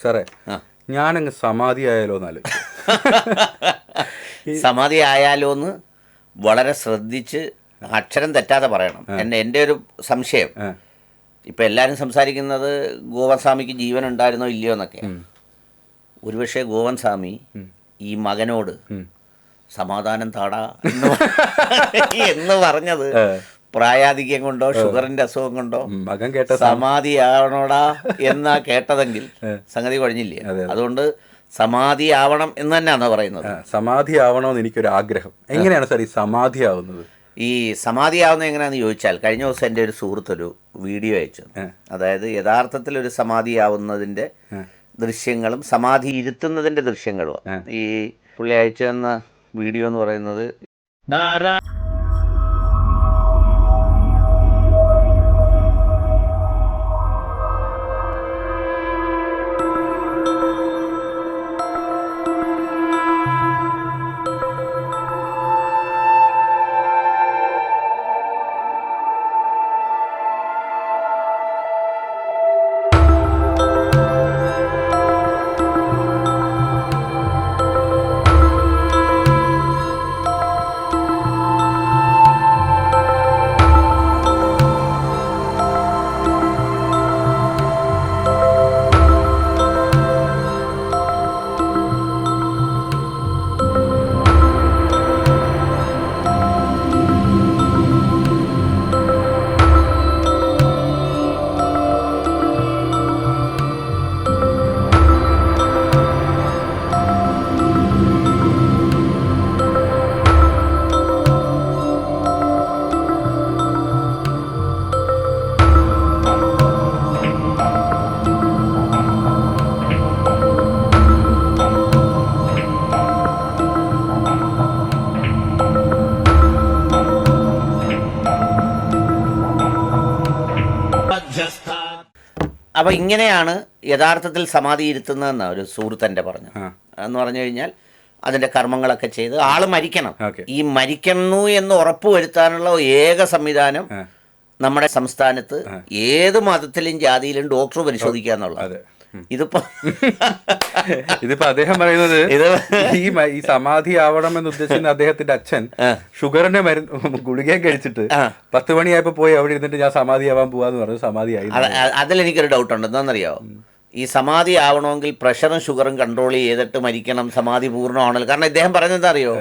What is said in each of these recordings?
സാറേ. ഞാനങ്ങ് സമാധി ആയാലോ എന്നാൽ സമാധി ആയാലോ എന്ന് വളരെ ശ്രദ്ധിച്ച് അക്ഷരം തെറ്റാതെ പറയണം. എന്നെ എന്റെ ഒരു സംശയം. ഇപ്പം എല്ലാവരും സംസാരിക്കുന്നത് ഗോവൻ സ്വാമിക്ക് ജീവൻ ഉണ്ടായിരുന്നോ ഇല്ലയോ എന്നൊക്കെ. ഒരുപക്ഷെ ഗോവൻ സ്വാമി ഈ മകനോട് സമാധാനം താടാ എന്ന് പറഞ്ഞത് പ്രായാധിക്യം കൊണ്ടോ ഷുഗറിന്റെ അസുഖം കൊണ്ടോ മകൻ കേട്ട സമാധി ആവണോടാ എന്നാ കേട്ടതെങ്കിൽ സംഗതി കഴിഞ്ഞില്ലേ? അതുകൊണ്ട് സമാധി ആവണം എന്ന് തന്നെയാണ് പറയുന്നത്? സമാധി ആവണമെന്ന് എനിക്കൊരു ആഗ്രഹം എങ്ങനെയാണ് സാർ ഈ സമാധി ആവുന്നത് ഈ സമാധി ആവുന്നത് എങ്ങനെയാണെന്ന് ചോദിച്ചാൽ കഴിഞ്ഞ ദിവസം എന്റെ ഒരു സുഹൃത്തൊരു വീഡിയോ അയച്ചു. അതായത് യഥാർത്ഥത്തിൽ ഒരു സമാധി ആവുന്നതിന്റെ ദൃശ്യങ്ങളും സമാധി ഇരുത്തുന്നതിന്റെ ദൃശ്യങ്ങളും. ഈ പുള്ളി അയച്ചു തന്ന വീഡിയോ എന്ന് പറയുന്നത് അപ്പോൾ ഇങ്ങനെയാണ് യഥാർത്ഥത്തിൽ സമാധി ഇരുത്തുന്നതെന്ന് ഒരു സുഹൃത്തന്റെ പറഞ്ഞു എന്ന് പറഞ്ഞു കഴിഞ്ഞാൽ അതിന്റെ കർമ്മങ്ങളൊക്കെ ചെയ്ത് ആൾ മരിക്കണം. ഈ മരിക്കുന്നു എന്ന് ഉറപ്പുവരുത്താനുള്ള ഏക സംവിധാനം നമ്മുടെ സംസ്ഥാനത്ത് ഏത് മതത്തിലും ജാതിയിലും ഡോക്ടർ പരിശോധിക്കുക എന്നുള്ളത്. ഇതിപ്പോ ഇതിപ്പോ അദ്ദേഹം പറയുന്നത് ഈ ഈ സമാധി ആവണം എന്ന് ഉദ്ദേശിക്കുന്ന അദ്ദേഹത്തിന്റെ അച്ഛൻ ഷുഗറിന്റെ മരുന്ന് ഗുളികയും കഴിച്ചിട്ട് പത്ത് മണിയായപ്പോ പോയി അവിടെ ഇരുന്നിട്ട് ഞാൻ സമാധി ആവാൻ പോവാന്ന് പറഞ്ഞു. സമാധി ആയി അതിലെനിക്കൊരു ഡൗട്ട് ഉണ്ട് എന്താണെന്നറിയോ ഈ സമാധി ആവണമെങ്കിൽ പ്രഷറും ഷുഗറും കൺട്രോൾ ചെയ്തിട്ട് മരിക്കണം. സമാധി പൂർണമാണല്ലോ. കാരണം ഇദ്ദേഹം പറയുന്നത് എന്താ അറിയോ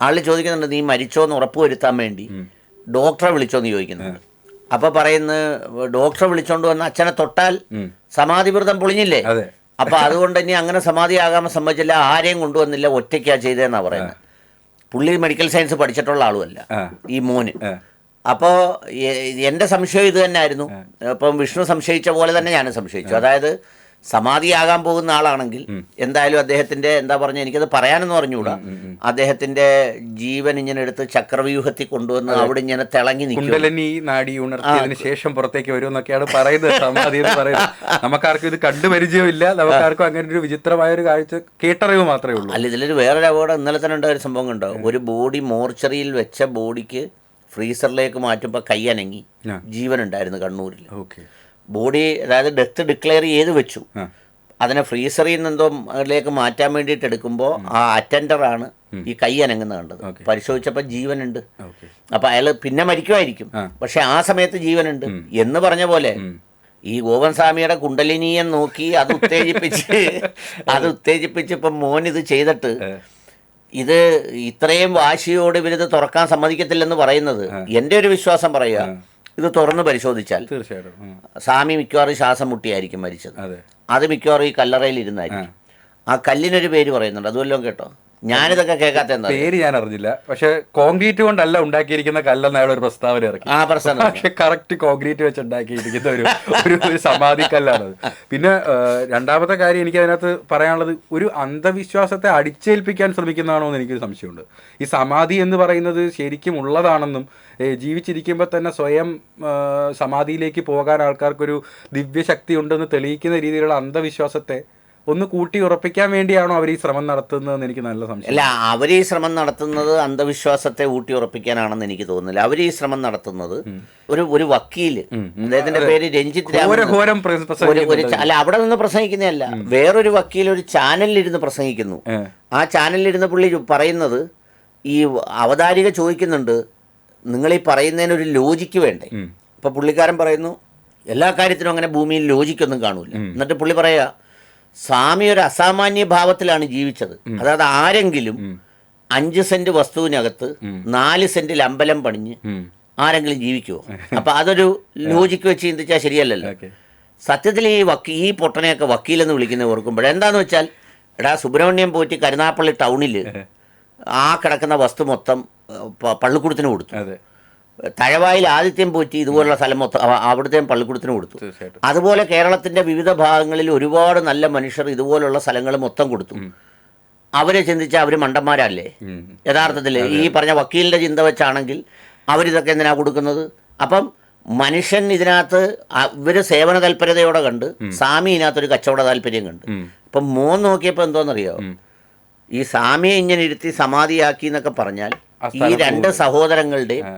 ആൾ ചോദിക്കുന്നുണ്ട് നീ മരിച്ചോ എന്ന് ഉറപ്പ് വരുത്താൻ വേണ്ടി? ഡോക്ടറെ വിളിച്ചോന്ന് ചോദിക്കുന്നുണ്ട്. അപ്പൊ പറയുന്നത് ഡോക്ടറെ വിളിച്ചോണ്ട് വന്ന് അച്ഛനെ തൊട്ടാൽ സമാധി വ്രതം പൊളിഞ്ഞില്ലേ അപ്പൊ അതുകൊണ്ട് ഇനി അങ്ങനെ സമാധി ആകാൻ സമ്മതിച്ചില്ല ആരെയും കൊണ്ടുവന്നില്ല ഒറ്റയ്ക്കാ ചെയ്തതെന്നാ പറയുന്നത്. പുള്ളി മെഡിക്കൽ സയൻസ് പഠിച്ചിട്ടുള്ള ആളുമല്ല. ഈ മോന്. അപ്പോ അപ്പോൾ എന്റെ സംശയം ഇത് തന്നെ ആയിരുന്നു അപ്പം വിഷ്ണു സംശയിച്ച പോലെ തന്നെ ഞാനും സംശയിച്ചു. അതായത് സമാധിയാകാൻ പോകുന്ന ആളാണെങ്കിൽ എന്തായാലും അദ്ദേഹത്തിന്റെ എന്താ പറഞ്ഞ എനിക്കത് പറയാനെന്ന് പറഞ്ഞുകൂടാ അദ്ദേഹത്തിന്റെ ജീവൻ ഇങ്ങനെ എടുത്ത് ചക്രവ്യൂഹത്തിൽ കൊണ്ടുവന്ന് അവിടെ ഇങ്ങനെ തിളങ്ങി കുണ്ടലനി നാടി ഉണർത്തിയതിനു ശേഷം പുറത്തേക്ക് വരുമെന്നൊക്കെയാണ് പറയുന്നത് സമാധി എന്ന് പറയുന്നത്. നമുക്കാർക്കും ഇത് കണ്ടു പരിചയമില്ല നമുക്കാർക്കും അങ്ങനെ ഒരു വിചിത്രമായ ഒരു കാഴ്ച കേട്ടറിവ് മാത്രമേ ഉള്ളൂ. അല്ല ഇതിലൊരു വേറൊരു അപകടം ഇന്നലെ തന്നെ ഉണ്ടായ ഒരു സംഭവം കണ്ടോ? ഒരു ബോഡി മോർച്ചറിയിൽ വെച്ച ബോഡിക്ക് ഫ്രീസറിലേക്ക് മാറ്റുമ്പോൾ കൈ അനങ്ങി. ജീവനുണ്ടായിരുന്നു ജീവൻ ഉണ്ടായിരുന്നു കണ്ണൂരിൽ ഓക്കെ. ബോഡി അതായത് ഡെത്ത് ഡിക്ലെയർ ചെയ്ത് വെച്ചു. അതിനെ ഫ്രീസറിൽ നിന്നെന്തോ അതിലേക്ക് മാറ്റാൻ വേണ്ടിയിട്ട് എടുക്കുമ്പോൾ ആ അറ്റൻഡറാണ് ഈ കൈ അനങ്ങുന്നത് കണ്ടത്. പരിശോധിച്ചപ്പോൾ ജീവനുണ്ട്. അപ്പം അപ്പൊ അയാൾ പിന്നെ മരിക്കുമായിരിക്കും. പക്ഷെ ആ സമയത്ത് ജീവനുണ്ട്. എന്ന് പറഞ്ഞ പോലെ ഈ ഗോവൻ സ്വാമിയുടെ കുണ്ടലിനിയെ നോക്കി അത് ഉത്തേജിപ്പിച്ച് അത്. ഉത്തേജിപ്പിച്ച് ഇപ്പം മോൻ ഇത് ചെയ്തിട്ട് ഇത് ഇത്രയും വാശിയോട് ഇവരിത് തുറക്കാൻ സമ്മതിക്കത്തില്ലെന്ന് പറയുന്നത് എന്റെ ഒരു വിശ്വാസം പറയുക. ഇത് തുറന്ന് പരിശോധിച്ചാൽ തീർച്ചയായിട്ടും. സ്വാമി മിക്കവാറും ശ്വാസം മുട്ടിയായിരിക്കും മരിച്ചത്. അതെ. മിക്കവാറും ഈ കല്ലറയിൽ ഇരുന്നായിരിക്കും. ആ കല്ലിനൊരു പേര് പറയുന്നുണ്ട്. അതുവല്ലോ കേട്ടോ? ഞാനിതൊക്കെ കേൾക്കാത്ത എന്താ പേര് ഞാൻ അറിഞ്ഞില്ല. പക്ഷെ കോൺക്രീറ്റ് കൊണ്ടല്ല ഉണ്ടാക്കിയിരിക്കുന്ന കല്ലെന്ന് അയാൾ ഒരു പ്രസ്താവന ഇറക്കി. ആ പ്രശ്നം പക്ഷെ കറക്റ്റ് കോൺക്രീറ്റ് വെച്ച് ഉണ്ടാക്കിയിരിക്കുന്ന ഒരു ഒരു ഒരു സമാധി കല്ലാണത്. പിന്നെ രണ്ടാമത്തെ കാര്യം എനിക്ക് അതിനകത്ത് പറയാനുള്ളത് ഒരു അന്ധവിശ്വാസത്തെ അടിച്ചേൽപ്പിക്കാൻ ശ്രമിക്കുന്നതാണോ എന്ന് എനിക്കൊരു സംശയമുണ്ട്. ഈ സമാധി എന്ന് പറയുന്നത് ശരിക്കും ഉള്ളതാണെന്നും ജീവിച്ചിരിക്കുമ്പോൾ തന്നെ സ്വയം സമാധിയിലേക്ക് പോകാൻ ആൾക്കാർക്കൊരു ദിവ്യശക്തി ഉണ്ടെന്ന് തെളിയിക്കുന്ന രീതിയിലുള്ള അന്ധവിശ്വാസത്തെ ഒന്ന് കൂട്ടി ഉറപ്പിക്കാൻ വേണ്ടിയാണോ അവർ ഈ ശ്രമം നടത്തുന്നതെന്ന് എനിക്ക് നല്ല സംശയം. അല്ല അവർ ഈ ശ്രമം നടത്തുന്നത് അന്ധവിശ്വാസത്തെ ഊട്ടി ഉറപ്പിക്കാനാണെന്ന് എനിക്ക് തോന്നുന്നില്ല. അവർ ഈ ശ്രമം നടത്തുന്നത് ഒരു ഒരു വക്കീൽ. അദ്ദേഹത്തിന്റെ പേര് രഞ്ജിത് രാമൻ. അല്ല അവിടെ നിന്ന് പ്രസംഗിക്കുന്നതല്ല. വേറൊരു വക്കീൽ ഒരു ചാനലിലിരുന്ന് പ്രസംഗിക്കുന്നു. ആ ചാനലിൽ ഇരുന്ന് പുള്ളി പറയുന്നത് ഈ അവതാരിക ചോദിക്കുന്നുണ്ട് നിങ്ങൾ ഈ പറയുന്നതിന് ഒരു ലോജിക്ക് വേണ്ടേ? ഇപ്പൊ പുള്ളിക്കാരൻ പറയുന്നു എല്ലാ കാര്യത്തിനും അങ്ങനെ ഭൂമിയിൽ ലോജിക്കൊന്നും കാണൂല. എന്നിട്ട് പുള്ളി പറയാ സ്വാമി ഒരു അസാമാന്യ ഭാവത്തിലാണ് ജീവിച്ചത്. അതായത് ആരെങ്കിലും അഞ്ച് സെന്റ് വസ്തുവിനകത്ത് നാല് സെന്റിൽ അമ്പലം പണിഞ്ഞ് ആരെങ്കിലും ജീവിക്കുമോ അപ്പൊ അതൊരു ലോജിക്ക് വെച്ച് ചിന്തിച്ചാൽ ശരിയല്ലല്ലോ. സത്യത്തിൽ ഈ വക്കീ ഈ പൊട്ടനെയൊക്കെ വക്കീലെന്ന് വിളിക്കുന്ന ഓർക്കുമ്പോൾ എന്താന്ന് വെച്ചാൽ എടാ സുബ്രഹ്മണ്യം പോയിട്ട് കരുനാപ്പള്ളി ടൗണിൽ ആ കിടക്കുന്ന വസ്തു മൊത്തം പള്ളിക്കൂടത്തിന് കൊടുത്തു. തഴവായിൽ ആദിത്യം പോറ്റി ഇതുപോലുള്ള സ്ഥലം മൊത്തം അവിടുത്തെയും അവിടുത്തെ പള്ളിക്കൂടത്തിന് കൊടുത്തു. അതുപോലെ കേരളത്തിന്റെ വിവിധ ഭാഗങ്ങളിൽ ഒരുപാട് നല്ല മനുഷ്യർ ഇതുപോലുള്ള സ്ഥലങ്ങൾ മൊത്തം കൊടുത്തു. അവരെ ചിന്തിച്ച അവർ മണ്ടന്മാരല്ലേ. യഥാർത്ഥത്തിൽ ഈ പറഞ്ഞ വക്കീലിന്റെ ചിന്ത വെച്ചാണെങ്കിൽ അവരിതൊക്കെ എന്തിനാ കൊടുക്കുന്നത്? അപ്പം മനുഷ്യൻ ഇതിനകത്ത് ഇവർ സേവന താല്പര്യതയോടെ കണ്ട് സ്വാമി ഇതിനകത്തൊരു കച്ചവട താല്പര്യം കണ്ട്. അപ്പം ഇപ്പം മോൻ നോക്കിയപ്പോൾ എന്തോന്നറിയോ? ഈ സ്വാമിയെ ഇങ്ങനെ ഇരുത്തി സമാധിയാക്കി എന്നൊക്കെ പറഞ്ഞാൽ ഈ രണ്ട് സഹോദരങ്ങളുടെയും ആ.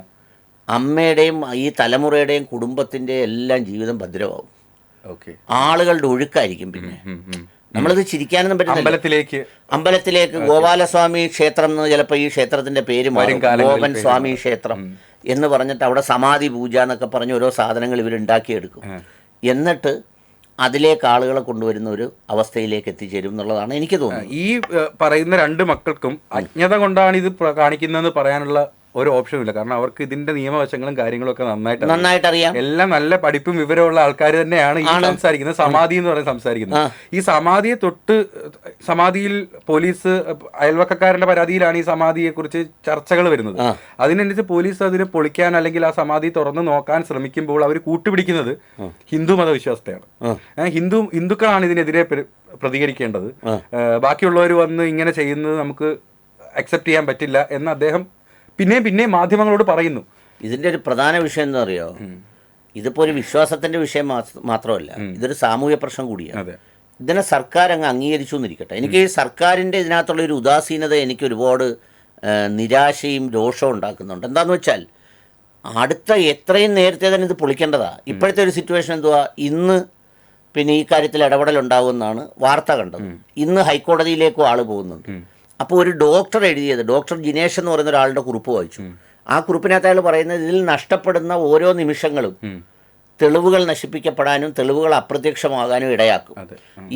അമ്മയുടെയും ഈ തലമുറയുടെയും കുടുംബത്തിന്റെ എല്ലാം ജീവിതം ഭദ്രമാവും. ഓക്കെ. ആളുകളുടെ ഒഴുക്കായിരിക്കും പിന്നെ. നമ്മളിത് ചിരിക്കാനൊന്നും പറ്റില്ല അമ്പലത്തിലേക്ക്. അമ്പലത്തിലേക്ക് ഗോപാലസ്വാമി ക്ഷേത്രം എന്ന് ചിലപ്പോൾ ഈ ക്ഷേത്രത്തിന്റെ പേര്. ഗോപൻ സ്വാമി ക്ഷേത്രം എന്ന് പറഞ്ഞിട്ട് അവിടെ സമാധി പൂജ എന്നൊക്കെ പറഞ്ഞ് ഓരോ സാധനങ്ങൾ ഇവർ ഉണ്ടാക്കിയെടുക്കും. എന്നിട്ട് അതിലേക്ക് ആളുകളെ കൊണ്ടുവരുന്ന ഒരു അവസ്ഥയിലേക്ക് എത്തിച്ചേരും എന്നുള്ളതാണ് എനിക്ക് തോന്നുന്നത്. ഈ പറയുന്ന രണ്ട് മക്കൾക്കും അജ്ഞത കൊണ്ടാണ് ഇത് കാണിക്കുന്നതെന്ന് പറയാനുള്ള ഒരു ഓപ്ഷനും ഇല്ല. കാരണം അവർക്ക് ഇതിന്റെ നിയമവശങ്ങളും കാര്യങ്ങളും ഒക്കെ നന്നായിട്ട് നന്നായിട്ട് അറിയാം എല്ലാം നല്ല പഠിപ്പും വിവരമുള്ള ആൾക്കാർ തന്നെയാണ് ഈ സംസാരിക്കുന്നത്. സമാധി എന്ന് പറയുന്നത് സംസാരിക്കുന്നത്. ഈ സമാധിയെ തൊട്ട് സമാധിയിൽ പോലീസ് അയൽവക്കക്കാരന്റെ പരാതിയിലാണ് ഈ സമാധിയെ കുറിച്ച് ചർച്ചകൾ വരുന്നത്. അതിനനുസരിച്ച് പോലീസ് അതിനെ പൊളിക്കാൻ അല്ലെങ്കിൽ ആ സമാധി തുറന്ന് നോക്കാൻ ശ്രമിക്കുമ്പോൾ അവർ കൂട്ടുപിടിക്കുന്നത് ഹിന്ദു മതവിശ്വാസത്തെയാണ്. ഹിന്ദു ഹിന്ദുക്കളാണ് ഇതിനെതിരെ പ്ര- പ്രതികരിക്കേണ്ടത്. ബാക്കിയുള്ളവർ വന്ന് ഇങ്ങനെ ചെയ്യുന്നത് നമുക്ക് അക്സെപ്റ്റ് ചെയ്യാൻ പറ്റില്ല എന്ന് അദ്ദേഹം പിന്നെയും പിന്നെയും മാധ്യമങ്ങളോട് പറയുന്നു. ഇതിന്റെ ഒരു പ്രധാന വിഷയം എന്താ അറിയോ? ഇതിപ്പോ ഒരു വിശ്വാസത്തിന്റെ വിഷയം മാത്രമല്ല ഇതൊരു സാമൂഹ്യ പ്രശ്നം കൂടിയാണ്. ഇതിനെ സർക്കാർ അങ്ങ് അംഗീകരിച്ചു എന്നിരിക്കട്ടെ. എനിക്ക് ഈ സർക്കാരിന്റെ ഇതിനകത്തുള്ള ഒരു ഉദാസീനത എനിക്ക് ഒരുപാട് നിരാശയും രോഷവും ഉണ്ടാക്കുന്നുണ്ട്. എന്താന്ന് വെച്ചാൽ അടുത്ത എത്രയും നേരത്തെ തന്നെ ഇത് പൊളിക്കേണ്ടതാ. ഇപ്പോഴത്തെ ഒരു സിറ്റുവേഷൻ എന്തുവാ? ഇന്ന് പിന്നെ ഈ കാര്യത്തിൽ ഇടപെടൽ ഉണ്ടാകുമെന്നാണ് വാർത്ത കണ്ടത്. ഇന്ന് ഹൈക്കോടതിയിലേക്കും ആൾ പോകുന്നുണ്ട്. അപ്പോൾ ഒരു ഡോക്ടർ എഴുതിയത് ഡോക്ടർ ജിനേഷ് എന്ന് പറയുന്ന ഒരാളുടെ കുറിപ്പ് വായിച്ചു. ആ കുറിപ്പിനകത്ത് അയാൾ പറയുന്നത് ഇതിൽ നഷ്ടപ്പെടുന്ന ഓരോ നിമിഷങ്ങളും തെളിവുകൾ നശിപ്പിക്കപ്പെടാനും തെളിവുകൾ അപ്രത്യക്ഷമാകാനും ഇടയാക്കും.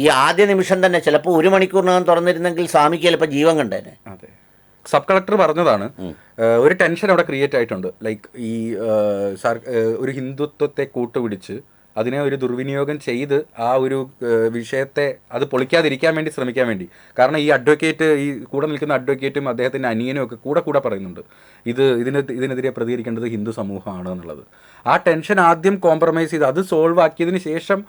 ഈ ആദ്യ നിമിഷം തന്നെ ചിലപ്പോൾ ഒരു മണിക്കൂറിനകം തുറന്നിരുന്നെങ്കിൽ സ്വാമിക്ക് ചിലപ്പോൾ ജീവൻ കണ്ടേനെ. സബ് കളക്ടർ പറഞ്ഞതാണ് ഒരു ടെൻഷൻ അവിടെ ക്രിയേറ്റ് ആയിട്ടുണ്ട്. ലൈക്ക് ഈ ഒരു ഹിന്ദുത്വത്തെ കൂട്ടുപിടിച്ച് അതിനെ ഒരു ദുർവിനിയോഗം ചെയ്ത് ആ ഒരു വിഷയത്തെ അത് പൊളിക്കാതിരിക്കാൻ വേണ്ടി ശ്രമിക്കാൻ വേണ്ടി. കാരണം ഈ അഡ്വക്കേറ്റ് ഈ കൂടെ നിൽക്കുന്ന അഡ്വക്കേറ്റും അദ്ദേഹത്തിന്റെ അനിയനും ഒക്കെ കൂടെ കൂടെ പറയുന്നുണ്ട്. ഇത് ഇതിന് ഇതിനെതിരെ പ്രതികരിക്കേണ്ടത് ഹിന്ദു സമൂഹമാണ് എന്നുള്ളത്. ആ ടെൻഷൻ ആദ്യം കോംപ്രമൈസ് ചെയ്ത് അത് സോൾവ് ആക്കിയതിന് ശേഷം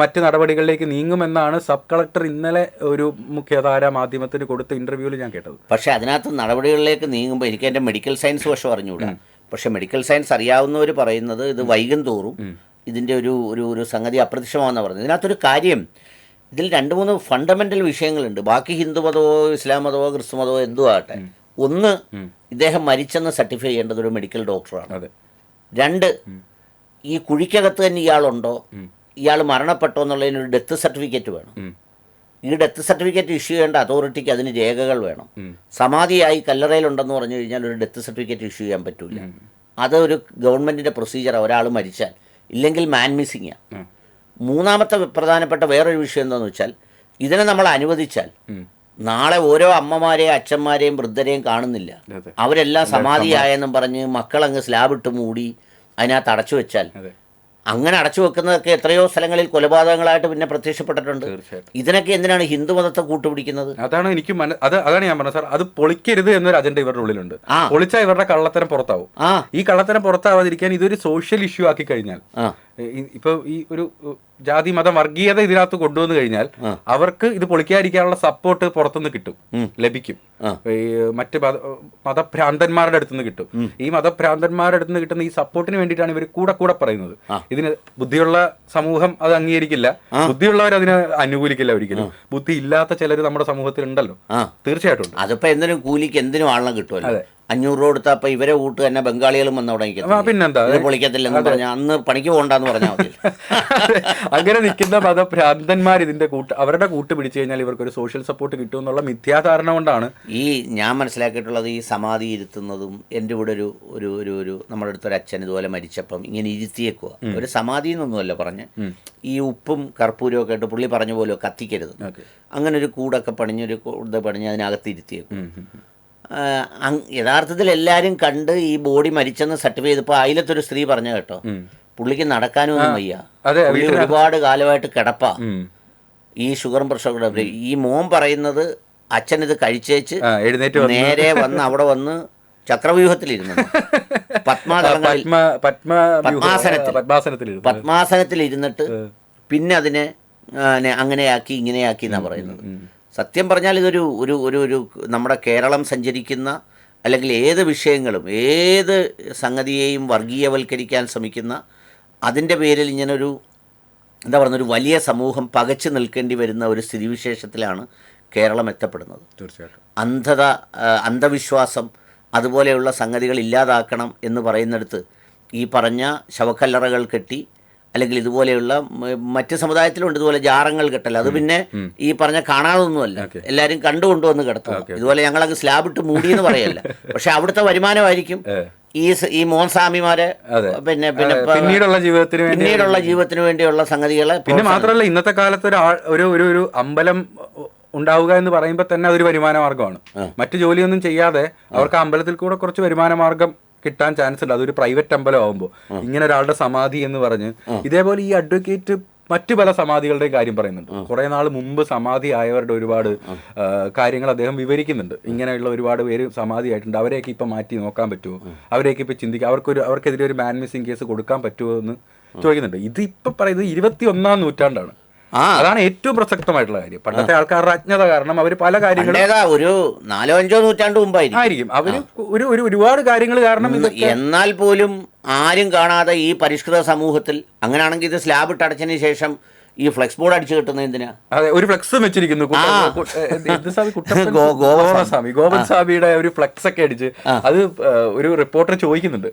മറ്റ് നടപടികളിലേക്ക് നീങ്ങുമെന്നാണ് സബ് കളക്ടർ ഇന്നലെ ഒരു മുഖ്യധാര മാധ്യമത്തിന് കൊടുത്ത ഇന്റർവ്യൂവിൽ ഞാൻ കേട്ടത്. പക്ഷേ അതിനകത്ത് നടപടികളിലേക്ക് നീങ്ങുമ്പോൾ എനിക്ക് എന്റെ മെഡിക്കൽ സയൻസ് വശം അറിഞ്ഞുകൂടാ പക്ഷേ മെഡിക്കൽ സയൻസ് അറിയാവുന്നവർ പറയുന്നത് ഇത് വൈകും തോറും ഇതിന്റെ ഒരു ഒരു ഒരു സംഗതി അപ്രത്യക്ഷമാണെന്ന് പറഞ്ഞത്. ഇതിനകത്തൊരു കാര്യം ഇതിൽ രണ്ട് മൂന്ന് ഫണ്ടമെന്റൽ വിഷയങ്ങളുണ്ട്. ബാക്കി ഹിന്ദു മതമോ ഇസ്ലാം മതമോ ക്രിസ്തു മതമോ എന്തോ ആകട്ടെ ഒന്ന് ഇദ്ദേഹം മരിച്ചെന്ന് സർട്ടിഫൈ ചെയ്യേണ്ടത് ഒരു മെഡിക്കൽ ഡോക്ടറാണ് രണ്ട് ഈ കുഴിക്കകത്ത് തന്നെ ഇയാളുണ്ടോ? ഇയാൾ മരണപ്പെട്ടോ എന്നുള്ളതിനൊരു ഡെത്ത് സർട്ടിഫിക്കറ്റ് വേണം. ഈ ഡെത്ത് സർട്ടിഫിക്കറ്റ് ഇഷ്യൂ ചെയ്യേണ്ട അതോറിറ്റിക്ക് അതിന് രേഖകൾ വേണം. സമാധിയായി കല്ലറയിലുണ്ടെന്ന് പറഞ്ഞു കഴിഞ്ഞാൽ ഒരു ഡെത്ത് സർട്ടിഫിക്കറ്റ് ഇഷ്യൂ ചെയ്യാൻ പറ്റില്ല അതൊരു ഗവൺമെന്റിന്റെ ഗവൺമെന്റിന്റെ പ്രൊസീജിയറാണ് ഒരാൾ മരിച്ചാൽ. ഇല്ലെങ്കിൽ മാൻ മിസ്സിങ്ങാണ്. മൂന്നാമത്തെ പ്രധാനപ്പെട്ട വേറൊരു വിഷയം എന്താണെന്ന് വെച്ചാൽ ഇതിനെ നമ്മൾ അനുവദിച്ചാൽ നാളെ ഓരോ അമ്മമാരെയും അച്ഛന്മാരെയും വൃദ്ധരെയും കാണുന്നില്ല. അവരെല്ലാം സമാധിയായെന്നും പറഞ്ഞ് മക്കളങ്ങ് സ്ലാബിട്ട് മൂടി അതിനകത്ത് അടച്ചു വെച്ചാൽ അങ്ങനെ അടച്ചു വെക്കുന്നതൊക്കെ എത്രയോ സ്ഥലങ്ങളിൽ കൊലപാതകങ്ങളായിട്ട് പിന്നെ പ്രത്യക്ഷപ്പെട്ടിട്ടുണ്ട്. തീർച്ചയായിട്ടും. ഇതിനൊക്കെ എന്തിനാണ് ഹിന്ദു മതത്തെ കൂട്ടുപിടിക്കുന്നത്? അതാണ് എനിക്ക് അത് അതാണ് ഞാൻ പറഞ്ഞത് സാർ. അത് പൊളിക്കരുത് എന്നൊരു അജണ്ട ഇവരുടെ ഉള്ളിലുണ്ട്. പൊളിച്ചാൽ ഇവരുടെ കള്ളത്തരം പുറത്താവും. ഈ കള്ളത്തരം പുറത്താവാതിരിക്കാൻ ഇതൊരു സോഷ്യൽ ഇഷ്യൂ ആക്കി കഴിഞ്ഞാൽ ഇപ്പൊ ഈ ഒരു ജാതി മത വർഗീയത ഇതിനകത്ത് കൊണ്ടുവന്നു കഴിഞ്ഞാൽ അവർക്ക് ഇത് പൊളിക്കാതിരിക്കാനുള്ള സപ്പോർട്ട് പുറത്തുനിന്ന് കിട്ടും. ലഭിക്കും. ഈ മറ്റ് മത മതഭ്രാന്തന്മാരുടെ അടുത്തുനിന്ന് കിട്ടും. ഈ മതഭ്രാന്തന്മാരുടെ അടുത്തുനിന്ന് കിട്ടുന്ന ഈ സപ്പോർട്ടിന് വേണ്ടിയിട്ടാണ് ഇവർ കൂടെ കൂടെ പറയുന്നത്. ഇതിന് ബുദ്ധിയുള്ള സമൂഹം അത് അംഗീകരിക്കില്ല. ബുദ്ധിയുള്ളവർ അതിനെ അനുകൂലിക്കില്ല ഒരിക്കലും. ബുദ്ധി ഇല്ലാത്ത ചിലർ നമ്മുടെ സമൂഹത്തിൽ ഉണ്ടല്ലോ തീർച്ചയായിട്ടും അതിപ്പോ എന്തിനും കൂലിക്ക് എന്തിനും ആളിനെ കിട്ടുമല്ലോ. അഞ്ഞൂറ് രൂപ കൊടുത്താൽ അപ്പം ഇവരെ കൂട്ട് തന്നെ ബംഗാളികളും വന്ന് തുടങ്ങിക്കുന്നു പിന്നെന്താ? പൊളിക്കത്തില്ലെന്ന് പറഞ്ഞാൽ അന്ന് പണിക്ക് പോകണ്ടെന്ന് പറഞ്ഞാൽ മതി. അങ്ങനെ നിൽക്കുന്ന മതഭ്രാന്തന്മാർ ഇതിന്റെ കൂട്ട് അവരുടെ കൂട്ട് പിടിച്ചു കഴിഞ്ഞാൽ ഇവർക്ക് ഒരു സോഷ്യൽ സപ്പോർട്ട് കിട്ടും എന്നുള്ള മിഥ്യാധാരണ കൊണ്ടാണ്. ഈ ഞാൻ മനസ്സിലാക്കിയിട്ടുള്ളത് ഈ സമാധി ഇരുത്തുന്നതും എന്റെ ഇവിടെ ഒരു ഒരു ഒരു ഒരു നമ്മുടെ അടുത്തൊരു അച്ഛൻ ഇതുപോലെ മരിച്ചപ്പം ഇങ്ങനെ ഇരുത്തിയേക്കുക ഒരു സമാധി എന്നൊന്നുമല്ല പറഞ്ഞ് ഈ ഉപ്പും കർപ്പൂരവും ഒക്കെ ഇട്ട് പുള്ളി പറഞ്ഞ പോലെ കത്തിക്കരുത്. അങ്ങനെ ഒരു കൂടൊക്കെ പണിഞ്ഞൊരു ഇത് പണിഞ്ഞ് അതിനകത്ത് ഇരുത്തിയേക്കും യഥാർത്ഥത്തിൽ എല്ലാരും കണ്ട് ഈ ബോഡി മരിച്ചെന്ന് സർട്ടിഫൈ ചെയ്തപ്പോൾ അതിലത്തൊരു സ്ത്രീ പറഞ്ഞു കേട്ടോ പുള്ളിക്ക് നടക്കാനും ഒന്നും വയ്യ. പുള്ളി ഒരുപാട് കാലമായിട്ട് കിടപ്പാ. ഈ ഷുഗറും പ്രഷറും ഈ മോൻ പറയുന്നത് അച്ഛൻ ഇത് കഴിച്ചേച്ച് നേരെ വന്ന് അവിടെ വന്ന് ചക്രവ്യൂഹത്തിലിരുന്നു. പത്മാസനത്തിൽ. പത്മാസനത്തിൽ ഇരുന്നിട്ട് പിന്നെ അതിനെ അങ്ങനെയാക്കി ഇങ്ങനെയാക്കി എന്നാ പറയുന്നത്. സത്യം പറഞ്ഞാൽ ഇതൊരു ഒരു ഒരു ഒരു നമ്മുടെ കേരളം സഞ്ചരിക്കുന്ന അല്ലെങ്കിൽ ഏത് വിഷയങ്ങളും ഏത് സംഗതിയെയും വർഗീയവൽക്കരിക്കാൻ ശ്രമിക്കുന്ന അതിന്റെ പേരിൽ ഇങ്ങനൊരു എന്താ പറയുന്ന ഒരു വലിയ സമൂഹം പകച്ചു നിൽക്കേണ്ടി വരുന്ന ഒരു സ്ഥിതിവിശേഷത്തിലാണ് കേരളം എത്തപ്പെടുന്നത്. തീർച്ചയായിട്ടും. അന്ധത അന്ധവിശ്വാസം അതുപോലെയുള്ള സംഗതികൾ ഇല്ലാതാക്കണം എന്ന് പറയുന്നിടത്ത് ഈ പറഞ്ഞ ശവക്കല്ലറകൾ കെട്ടി അല്ലെങ്കിൽ ഇതുപോലെയുള്ള മറ്റു സമുദായത്തിലുണ്ട് ഇതുപോലെ ജാറങ്ങൾ കെട്ടൽ അത് പിന്നെ ഈ പറഞ്ഞ കാണാതൊന്നുമല്ല. എല്ലാവരും കണ്ടുകൊണ്ടുവന്ന് കിടത്തും ഇതുപോലെ ഞങ്ങളങ്ങ് സ്ലാബ് ഇട്ട് മൂടി എന്ന് പറയല്ല. പക്ഷെ അവിടുത്തെ വരുമാനമായിരിക്കും ഈ ഈ മോൻസ്വാമിമാരെ. പിന്നെ പിന്നെ പിന്നീടുള്ള ജീവിതത്തിന് പിന്നീടുള്ള ജീവിതത്തിന് വേണ്ടിയുള്ള സംഗതികളെ പിന്നെ മാത്രമല്ല ഇന്നത്തെ കാലത്ത് ഒരു ഒരു ഒരു അമ്പലം ഉണ്ടാവുക എന്ന് പറയുമ്പോൾ തന്നെ അതൊരു വരുമാന മാർഗമാണ് മറ്റു ജോലിയൊന്നും ചെയ്യാതെ അവർക്ക് അമ്പലത്തിൽ കൂടെ കുറച്ച് വരുമാന മാർഗം കിട്ടാൻ ചാൻസ് ഉണ്ട് അതൊരു പ്രൈവറ്റ് അമ്പലം ആകുമ്പോൾ ഇങ്ങനെ ഒരാളുടെ സമാധി എന്ന് പറഞ്ഞ് ഇതേപോലെ ഈ അഡ്വക്കേറ്റ് മറ്റു പല സമാധികളുടെയും കാര്യം പറയുന്നുണ്ട്. കുറെ നാൾ മുമ്പ് സമാധി ആയവരുടെ ഒരുപാട് കാര്യങ്ങൾ അദ്ദേഹം വിവരിക്കുന്നുണ്ട്. ഇങ്ങനെയുള്ള ഒരുപാട് പേര് സമാധി ആയിട്ടുണ്ട്. അവരെയൊക്കെ ഇപ്പൊ മാറ്റി നോക്കാൻ പറ്റുമോ? അവരെയൊക്കെ ഇപ്പൊ ചിന്തിക്കുക അവർക്കൊരു അവർക്കെതിരെ ഒരു മാൻ മിസ്സിംഗ് കേസ് കൊടുക്കാൻ പറ്റുമോ എന്ന് ചോദിക്കുന്നുണ്ട്. ഇത് ഇപ്പൊ പറയുന്നത് ഇരുപത്തി ഒന്നാം നൂറ്റാണ്ടാണ്. അതാണ് ഏറ്റവും പ്രസക്തമായിട്ടുള്ള കാര്യം. പണ്ടത്തെ ആൾക്കാരുടെ അജ്ഞത കാരണം അവർ പല കാര്യങ്ങളും ഒരു നാലോ അഞ്ചോ നൂറ്റാണ്ട് മുമ്പായിരിക്കും. ആയിരിക്കും. അവർ ഒരു ഒരു ഒരുപാട് കാര്യങ്ങൾ കാരണം എന്നാൽ പോലും ആരും കാണാതെ ഈ പരിഷ്കൃത സമൂഹത്തിൽ അങ്ങനെയാണെങ്കിൽ ഇത് സ്ലാബ് ഇട്ടടച്ചതിന് ശേഷം ഈ ഫ്ലെക്സ് ബോർഡ് അടിച്ചു കിട്ടുന്നത് എന്തിനാ? അതെ ഒരു ഫ്ലെക്സ് വെച്ചിരിക്കുന്നു? ഗോപസ്വാമി. ഒരു ഫ്ലെക്സ് ഒക്കെ അടിച്ച് അത് ഒരു റിപ്പോർട്ടർ ചോദിക്കുന്നുണ്ട്.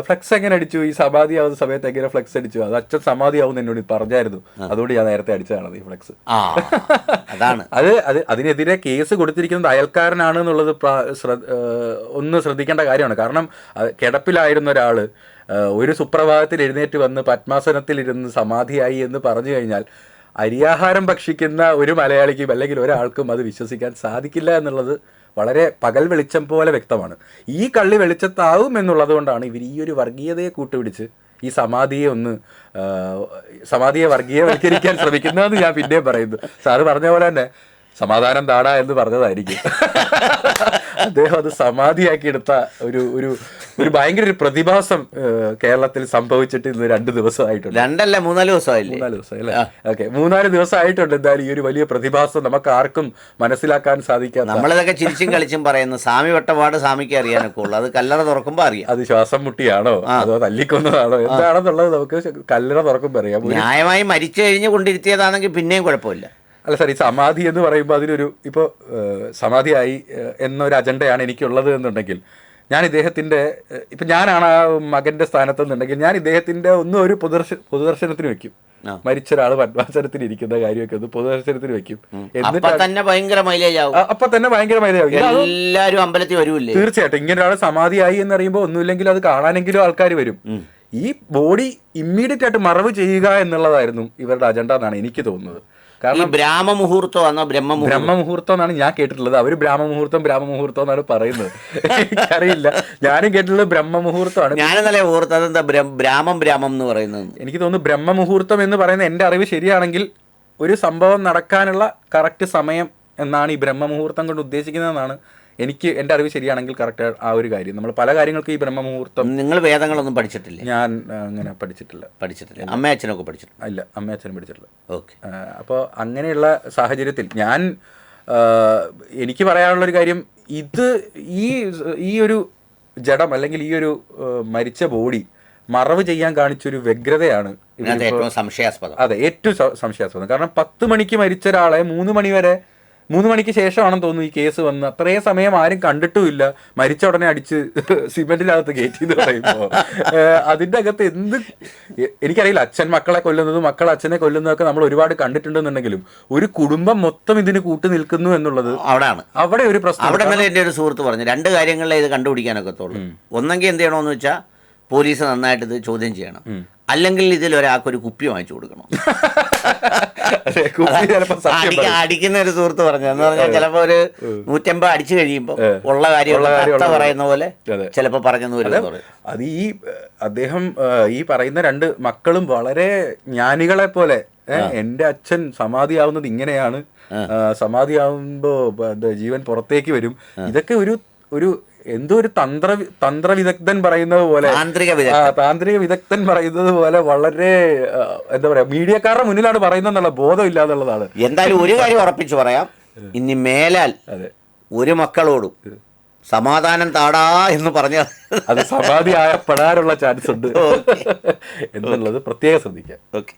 ഫ്ലെക്സ് എങ്ങനെ അടിച്ചു? ഈ സമാധി ആവുന്ന സമയത്ത് എങ്ങനെ ഫ്ലെക്സ് അടിച്ചു? അത് അച്ഛൻ സമാധി ആവുന്ന എന്നോട് പറഞ്ഞായിരുന്നു. അതുകൊണ്ട് ഞാൻ നേരത്തെ അടിച്ചതാണ് ഈ ഫ്ലെക്സ്. അതാണ്. അത് അത് അതിനെതിരെ കേസ് കൊടുത്തിരിക്കുന്നത് അയൽക്കാരനാണ് എന്നുള്ളത് ഒന്ന് ശ്രദ്ധിക്കേണ്ട കാര്യമാണ്. കാരണം കിടപ്പിലായിരുന്ന ഒരാൾ ഒരു സുപ്രഭാതത്തിൽ എഴുന്നേറ്റ് വന്ന് പത്മാസനത്തിലിരുന്ന് സമാധിയായി എന്ന് പറഞ്ഞു കഴിഞ്ഞാൽ അരിയാഹാരം ഭക്ഷിക്കുന്ന ഒരു മലയാളിക്കും അല്ലെങ്കിൽ ഒരാൾക്കും അത് വിശ്വസിക്കാൻ സാധിക്കില്ല എന്നുള്ളത് വളരെ പകൽ വെളിച്ചം പോലെ വ്യക്തമാണ്. ഈ കള്ളി വെളിച്ചത്താവും എന്നുള്ളത് കൊണ്ടാണ് ഇവർ ഈ ഒരു വർഗീയതയെ കൂട്ടുപിടിച്ച് ഈ സമാധിയെ ഒന്ന് സമാധിയെ വർഗീയവൽക്കരിക്കാൻ ശ്രമിക്കുന്നതെന്ന് ഞാൻ പിന്നെയും പറയുന്നു. സാറ് പറഞ്ഞ പോലെ തന്നെ സമാധാനം താടാ എന്ന് പറഞ്ഞതായിരിക്കും. അദ്ദേഹം അത് സമാധിയാക്കി എടുത്ത ഒരു ഒരു ഒരു ഭയങ്കര ഒരു പ്രതിഭാസം കേരളത്തിൽ സംഭവിച്ചിട്ട് ഇന്ന് രണ്ട് ദിവസമായിട്ടുണ്ട്. രണ്ടല്ല മൂന്നാൽ ദിവസമായില്ലേ? മൂന്നാൽ ദിവസം അല്ലേ? ഓക്കെ മൂന്നാൽ ദിവസമായിട്ടുണ്ട് എന്തായാലും ഈ ഒരു വലിയ പ്രതിഭാസം നമുക്ക് ആർക്കും മനസ്സിലാക്കാൻ സാധിക്കാത്ത നമ്മളിതൊക്കെ ചിരിച്ചും കളിച്ചും പറയുന്നു. സ്വാമി വട്ടപാട് സ്വാമിക്ക് അറിയാനൊക്കെ ഉള്ളു. അത് കല്ലറ തുറക്കുമ്പോൾ അറിയാം. അത് ശ്വാസം മുട്ടിയാണോ? അതോ തല്ലിക്കൊന്നതാണോ? എന്താണെന്നുള്ളത് നമുക്ക് കല്ലറ തുറക്കുമ്പോൾ അറിയാം. ന്യായമായി മരിച്ചു കഴിഞ്ഞ് കൊണ്ടിരുത്തിയതാണെങ്കിൽ പിന്നെയും കുഴപ്പമില്ല. അല്ല സാർ ഈ സമാധി എന്ന് പറയുമ്പോൾ അതിനൊരു ഇപ്പോൾ സമാധിയായി എന്നൊരു അജണ്ടയാണ് എനിക്കുള്ളത് എന്നുണ്ടെങ്കിൽ ഞാൻ ഇദ്ദേഹത്തിന്റെ ഇപ്പം ഞാനാണ് ആ മകന്റെ സ്ഥാനത്തെന്നുണ്ടെങ്കിൽ ഞാൻ ഇദ്ദേഹത്തിന്റെ ഒന്നും ഒരു പൊതുദർശ പൊതുദർശനത്തിന് വെക്കും. മരിച്ച ഒരാൾ പത്മാസനത്തിൽ ഇരിക്കുന്ന കാര്യമൊക്കെ ഒന്ന് പൊതുദർശനത്തിന് വെക്കും. അപ്പൊ എന്നിട്ട് തന്നെ ഭയങ്കര മൈലേജ് ആവും. അപ്പൊ തന്നെ ഭയങ്കര ആവും. എല്ലാവരും അമ്പലത്തിൽ വരുമില്ലേ തീർച്ചയായിട്ടും ഇങ്ങനെ ഒരാൾ സമാധിയായി എന്ന് എന്നറിയുമ്പോൾ ഒന്നുമില്ലെങ്കിൽ അത് കാണാനെങ്കിലും ആൾക്കാർ വരും. ഈ ബോഡി ഇമ്മീഡിയറ്റ് ആയിട്ട് മറവ് ചെയ്യുക എന്നുള്ളതായിരുന്നു ഇവരുടെ അജണ്ട എന്നാണ് എനിക്ക് തോന്നുന്നത്. കാരണം ബ്രാഹ്മമുഹൂർത്തം ആണോ ബ്രഹ്മമുഹൂർത്തം? ബ്രഹ്മമുഹൂർത്തം എന്നാണ് ഞാൻ കേട്ടിട്ടുള്ളത്. അവർ ബ്രാഹ്മമുഹൂർത്തം ബ്രാഹ്മമുഹൂർത്തം എന്നാണ് പറയുന്നത്. എനിക്കറിയില്ല. ഞാനും കേട്ടിട്ടുള്ളത് ബ്രഹ്മമുഹൂർത്തമാണ്. ഞാനെന്നല്ലേ മുഹൂർത്തം എന്താ ബ്ര- ബ്രാഹ്മം ബ്രാഹ്മം എന്ന് പറയുന്നത്? എനിക്ക് തോന്നുന്നു ബ്രഹ്മമുഹൂർത്തം എന്ന് പറയുന്ന എന്റെ അറിവ് ശരിയാണെങ്കിൽ ഒരു സംഭവം നടക്കാനുള്ള കറക്റ്റ് സമയം എന്നാണ് ഈ ബ്രഹ്മമുഹൂർത്തം കൊണ്ട് ഉദ്ദേശിക്കുന്നതെന്നാണ് എനിക്ക് എന്റെ അറിവ് ശരിയാണെങ്കിൽ കറക്റ്റ് ആ ഒരു കാര്യം. നമ്മൾ പല കാര്യങ്ങൾക്ക് ഈ ബ്രഹ്മമുഹൂർത്തം നിങ്ങൾ വേദങ്ങളൊന്നും പഠിച്ചിട്ടില്ല? ഞാൻ അങ്ങനെ പഠിച്ചിട്ടില്ല. പഠിച്ചിട്ടില്ല. അമ്മ അച്ഛനൊക്കെ പഠിച്ചിട്ടുണ്ട്? ഇല്ല അമ്മ അച്ഛനും പഠിച്ചിട്ടില്ല. ഓക്കെ. അപ്പോൾ അങ്ങനെയുള്ള സാഹചര്യത്തിൽ ഞാൻ എനിക്ക് പറയാനുള്ളൊരു കാര്യം ഇത് ഈ ഈ ഒരു ജഡം അല്ലെങ്കിൽ ഈ ഒരു മരിച്ച ബോഡി മറവ് ചെയ്യാൻ കാണിച്ചൊരു വ്യഗ്രതയാണ് സംശയാസ്പദം. അതെ ഏറ്റവും സംശയാസ്പദം. കാരണം പത്ത് മണിക്ക് മരിച്ച ഒരാളെ മൂന്ന് മണി വരെ മൂന്ന് മണിക്ക് ശേഷമാണെന്ന് തോന്നുന്നു ഈ കേസ് വന്ന്. അത്രയും സമയം ആരും കണ്ടിട്ടുമില്ല. മരിച്ച ഉടനെ അടിച്ച് സിമെന്റിനകത്ത് കയറ്റി എന്ന് പറയുമ്പോൾ അതിന്റെ അകത്ത് എന്ത് എനിക്കറിയില്ല. അച്ഛൻ മക്കളെ കൊല്ലുന്നതും മക്കൾ അച്ഛനെ കൊല്ലുന്നതൊക്കെ നമ്മൾ ഒരുപാട് കണ്ടിട്ടുണ്ടെന്നുണ്ടെങ്കിലും ഒരു കുടുംബം മൊത്തം ഇതിന് കൂട്ടു നിൽക്കുന്നു എന്നുള്ളത് അവിടെയാണ്. അവിടെ ഒരു പ്രശ്നം അവിടെ ഇന്നലെ എന്റെ ഒരു സുഹൃത്ത് പറഞ്ഞു രണ്ട് കാര്യങ്ങളിലേ ഇത് കണ്ടുപിടിക്കാനൊക്കെ തോന്നുന്നു ഒന്നെങ്കിൽ എന്ത് ചെയ്യണമെന്ന് വെച്ചാൽ പോലീസ് നന്നായിട്ട് ഇത് ചോദ്യം ചെയ്യണം. അല്ലെങ്കിൽ ഇതിൽ ഒരാൾക്ക് ഒരു കുപ്പി വാങ്ങിച്ചു കൊടുക്കണം. അടിക്കുന്ന ഒരു സുഹൃത്ത് പറഞ്ഞു എന്ന് പറഞ്ഞാൽ ചിലപ്പോ ഒരു നൂറ്റമ്പത് അടിച്ചു കഴിയുമ്പോൾ ഉള്ള കാര്യം പറയുന്ന പോലെ ചിലപ്പോ പറഞ്ഞു അത് ഈ അദ്ദേഹം ഈ പറയുന്ന രണ്ട് മക്കളും വളരെ ജ്ഞാനികളെ പോലെ എന്റെ അച്ഛൻ സമാധിയാവുന്നത് ഇങ്ങനെയാണ്. സമാധിയാവുമ്പോ ജീവൻ പുറത്തേക്ക് വരും. ഇതൊക്കെ ഒരു ഒരു എന്തോ ഒരു തന്ത്ര തന്ത്ര വിദഗ്ധൻ പറയുന്നത് പോലെ താന്ത്രിക വിദഗ്ധൻ. താന്ത്രിക വിദഗ്ധൻ പറയുന്നത് പോലെ വളരെ എന്താ പറയാ മീഡിയക്കാരുടെ മുന്നിലാണ് പറയുന്നത് എന്നുള്ള ബോധം ഇല്ലാന്നുള്ളതാണ് എന്തായാലും ഒരു കാര്യം ഉറപ്പിച്ചു പറയാം. ഇനി മേലാൽ ഒരു മക്കളോടും സമാധാനം താടാ എന്ന് പറഞ്ഞ അത് സമാധി ആയപ്പെടാനുള്ള ചാൻസ് ഉണ്ട് എന്നുള്ളത് പ്രത്യേകം ശ്രദ്ധിക്കാം. ഓക്കെ.